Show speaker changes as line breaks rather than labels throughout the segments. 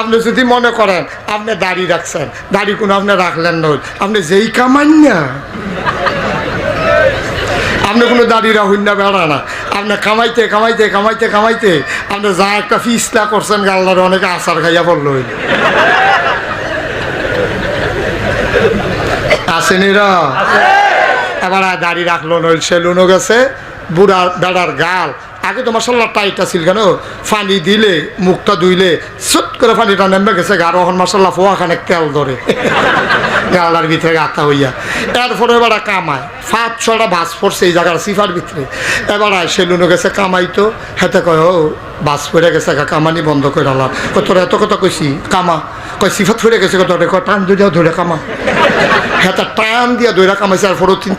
আপনি যদি মনে করেন আপনি দাড়ি রাখছেন দাড়ি কোনো আপনি রাখলেন না আপনি যেই কামাই না। আপনি কোনো দাড়ি রাখুন না বেড়া না। আপনি কামাইতে কামাইতে কামাইতে কামাইতে আপনি যা একটা ফিসলা করছেন গাল্লারে অনেকে আচার খাইয়া পড়ল আসেনিরা এবার আর দাড়ি রাখল নইল সেলুনও গেছে বুড়া বেড়ার গাল আগে তো মশাল্লা টাইট আছিল কেন? পানি দিলে, মুখটা ধুইলে সুট করে পানিটা নেমে গেছে গার ওখান মশাল্লা ফোয়া খানে তেল ধরে। গালার ভিতরে গাতা হইয়া। এরপরে এবার কামায়। পাঁচ ছটা বাস পড়ছে এই জায়গার সিফার ভিতরে। এবার সেলুনও গেছে, কামাইতো। হেতে কয়, ও বাস পড়ে গেছে গা, কামানি বন্ধ করে আলাম। তোর এত কথা কইছি, কামা। কয়, সিফাত ফুরে গেছে তোর কয়, টান দুইটা ধরে কামা। হেতা টান দিয়া দইরা কামাইছে আর ফটো তিন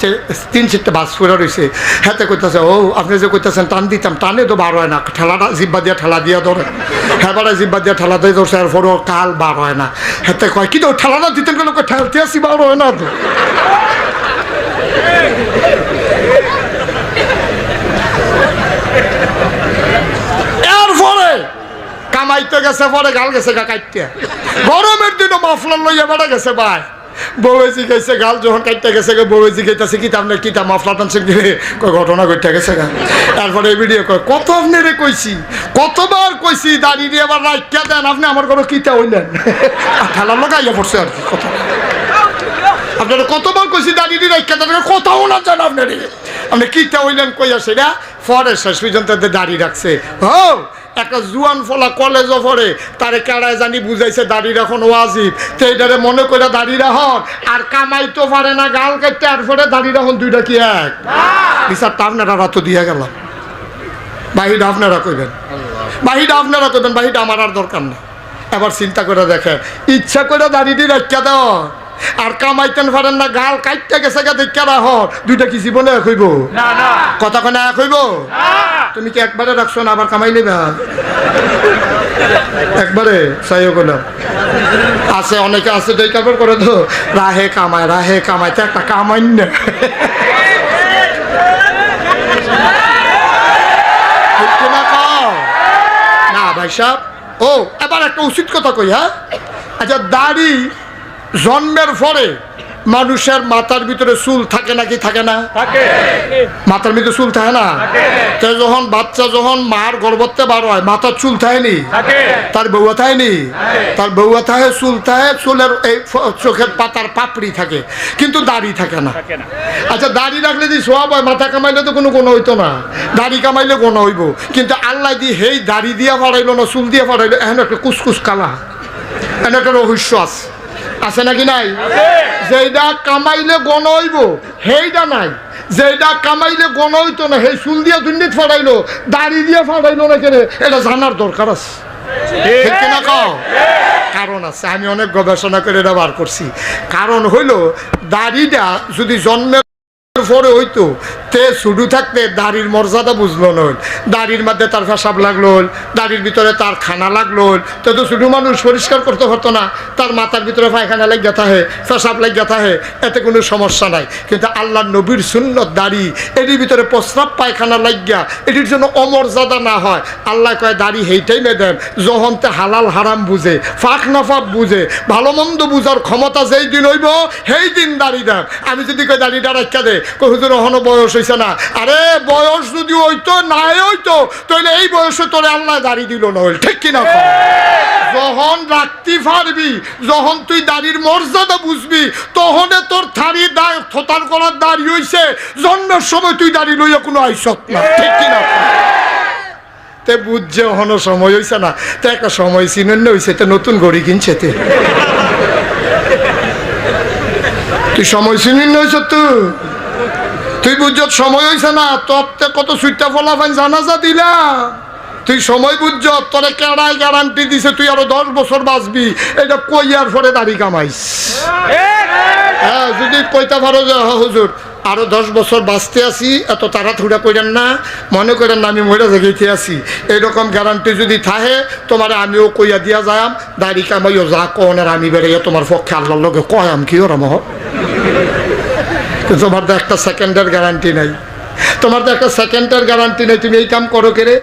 তিন চারটে বাস ফুরা রয়েছে হেতে কইতেছে, ও, আপনি যে কইতেছেন, টান দিতাম টানে তো বার হয় না। ঠেলাটা জিব্বা দিয়া ঠেলা দিয়া ধরে। হেবারে জিব্বা দিয়া ঠেলা দিয়ে ধরছে ফটো কাল বার হয় না। হেতে কয় কিন্তু ঠেলাটা দিতেন গেলে ঠেলতে আসি, বার হয় না তো। এরপরে কামাইতে গেছে, পরে গাল গেছে গা কাইতে গরমের দিনও মাফলার লইয়া বেড়া গেছে, ভাই। বউয়েজি গেছে, গাল যখন কাইতে গেছে বউয়েজি গেছে কি তামনে কি তা মাফলার টানছে ঘটনা ঘটে গেছে গা। তারপরে এই ভিডিও কয়, কত আপনি রে কইছি, কতবার কইছি দাঁড়িয়ে দিয়ে আবার রাখিয়া দেন, আপনি আমার ঘরে কিতা হইলেন? ঠেলার লাগাইয়া পড়ছে আর কি, কথা। আপনারা কতবার কইছি দাঁড়িয়ে দিয়ে রাখিয়া দেন কোথাও না জান আপনার। আপনি কিতা হইলেন কইয়া সেটা, পরে শেষ পর্যন্ত এদের দাড়ি রাখছে হো একটা জুয়ান ফলা কলেজও পড়ে তারে কেড়ায় জানি বুঝাইছে দাড়ি রাখন ওয়াজিব। তো এইটারে মনে করে দাড়ি রাখন আর কামাইতো পারে না গাল কাটতে আর পরে দাড়ি রাখন দুইটা কি এক? বিচারটা আপনারা রাত দিয়া গেলাম বাহিটা আপনারা কইবেন। বাহিটা আপনারা কইবেন বাহিটা আমার আর দরকার নেই। এবার চিন্তা করে দেখেন ইচ্ছা করে দাড়িটি রাখিয়া দাও। আর কামাইতেন পারেন না গাল কাইটটা গেছে গা দেখা রাহ দুইটা কি জীবনে এক হইব? কথা কনে এক হইব? তুমি কি একবারে রাখছো না? আবার কামাই নেবে? একবারে, সাইও করলাম। আছে, অনেকে আছে, দুই কাপড় করে তো। রাহে কামায় রাহে কামায় একটা কামাই না। না, ভাই সাহেব। ও, এবার একটা উচিত কথা কই হ্যাঁ? আচ্ছা দাড়ি জন্মের পরে মানুষের মাথার ভিতরে চুল থাকে নাকি থাকে না? মাথার ভিতরে চুল থাকে না? তো যখন বাচ্চা যখন মার গর্ভতে বার হয় মাথার চুল থাকেনি? তার বউয়া থাকেনি? তার বউয়া থাকে চুল থাকে চুলের এই চোখের পাতার পাপড়ি থাকে কিন্তু দাড়ি থাকে না। আচ্ছা দাড়ি রাখলে যদি সোয়াব হয় মাথা কামাইলে তো কোনো কোনো হইতো না। দাড়ি কামাইলে কোনো হইব। কিন্তু আল্লাহ দি হেই দাড়ি দিয়া ফাড়াইলো না চুল দিয়া ফাড়াইলো এখন একটা কুসকুস কালা। এখন একটা রহস্য আছে। আছে নাকি নাই? যেইটা কামাইলে গণ হইব সেইটা নাই। যেটা কামাইলে গণ হইতো না সেই চুল দিয়ে দুর্নীতি ফাড়াইলো দাড়ি দিয়ে ফাড়াইলো না কেন এটা জানার দরকার আছে। ঠিক। কিনা কও? কারণ আছে আমি অনেক গবেষণা করে এটা বার করছি। কারণ হইল দাড়িটা যদি জন্মের পরে হইতো, তে শুধু থাকতে দাড়ির মর্যাদা বুঝলো নয় দাড়ির মধ্যে তার পেশাব লাগল দাড়ির ভিতরে তার খানা লাগল তো তো শুধু মানুষ পরিষ্কার করতে পারতো না, তার মাথার ভিতরে পায়খানা লাগিয়া থাকে, পেশাব লাগিয়া থাকে, এতে কোনো সমস্যা নাই। কিন্তু আল্লাহ নবীর সুন্নত দাড়ি, এটির ভিতরে প্রস্রাব পায়খানা লাগিয়া, এটির জন্য অমর্যাদা না হয়। আল্লাহ কয়, দাড়ি হেইটাই মেদেন যখন তে হালাল হারাম বুঝে, ফাঁক নাফাক বুঝে, ভালো মন্দ বুঝার ক্ষমতা যেই দিন হইব, সেই দিন দাড়ি দেন। আমি যদি কই, দাড়িটা রাখা দে। কই এখনও বয়স না। আরে, বয়স যদি হইতো, নাই হইতো এই বয়সে আল্লাহ দাড়ি দিল না হইল ঠিক কিনা? যখন রাখতে পারবি যখন তুই দাড়ির মর্যাদা বুঝবি, তখনে তোর দায় করার দাড়ি জন্মের সময় তুই দাড়ি লইয়া কোনো আইসত না, ঠিক কিনা তে বুঝছে সময় হইছে না একটা সময় চিনন্য হইছে, তে নতুন গড়ি কিনছে তে। তুই সময় চিনন্য হইছ তুই তুই বুঝছ, সময় হইছে না, তোর তে কত সুইটা ফলা ফাইন, জানাজা দিলা। তুই সময় বুঝছ, তোরে কেড়াই গ্যারান্টি দিছে, তুই আরও দশ বছর বাঁচবি। এটা কইয়ার পরে দাড়ি কামাইস। হ্যাঁ যদি কইতে পারো যে হ্যাঁ হুজুর, আরও দশ বছর বাঁচতে আছি এত তাড়াহুড়া করেন না, মনে করেন না আমি মহিলা জায়গাতে আছি এইরকম গ্যারান্টি যদি থাকে, তোমার আমিও কইয়া দিয়া যাম, দাড়ি কামাইও যা কন, আর আমি বেড়ে তোমার পক্ষে আল্লাহর লগে কয়াম, কি ওরা মহ তোমার তো একটা সেকেন্ডের গ্যারান্টি নাই। তোমার তো একটা সেকেন্ডের গ্যারান্টি নেই। তুমি এই কাম করো কেরে